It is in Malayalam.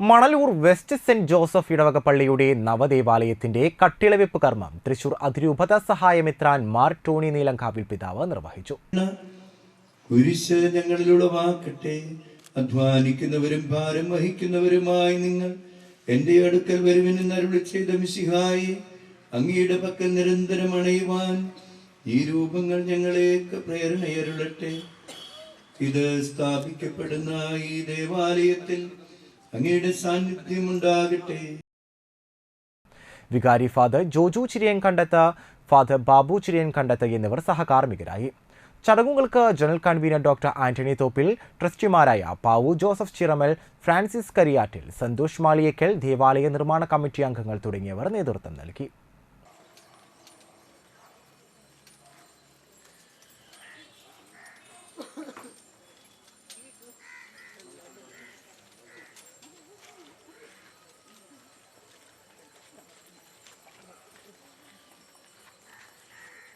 മണലൂർ വെസ്റ്റ് സെന്റ് ജോസഫ് ഇടവക പള്ളിയുടെ നവദേവാലയത്തിന്റെ കട്ടിളവെപ്പ് കർമ്മം തൃശൂർ അതിരൂപത സഹായമെത്രാൻ മാർ ടോണി നീലങ്കാവിൽ പിതാവ് നിർവഹിച്ചു. കുരിശ് ഞങ്ങളിൽ ഉളവാക്കട്ടെ അധ്വാനിക്കുന്നവരും ഭാരം വഹിക്കുന്നവരുമായി നിങ്ങൾ എന്റെ അടുക്കൽ വരുമെന്ന് അരുളി ചെയ്ത മിശിഹായി അങ്ങയുടെ പക്കൽ നിരന്തരം അണയുവാൻ ഈ രൂപങ്ങൾ ഞങ്ങളേക്ക് പ്രേരണയരുളട്ടെ. ഇത് സ്ഥാപിക്കപ്പെടുന്ന ഈ ദേവാലയത്തിൽ അങ്ങയുടെ സാന്നിധ്യം ഉണ്ടാകട്ടെ വികാരി ഫാദർ ജോജു ചിരിയൻ കണ്ടത്ത് ഫാദർ ബാബു ചിരിയൻ കണ്ടത്ത് എന്നിവർ സഹകാർമ്മികരായി. ചടങ്ങുകൾക്ക് general convener doctor Antony Thoppil ട്രസ്റ്റിമാരായ Pavu Joseph Chiramal Francis Kariyattil Santhosh Maliyekkal ദേവാലയ നിർമ്മാണ കമ്മിറ്റി അംഗങ്ങൾ തുടങ്ങിയവർ നേതൃത്വം നൽകി.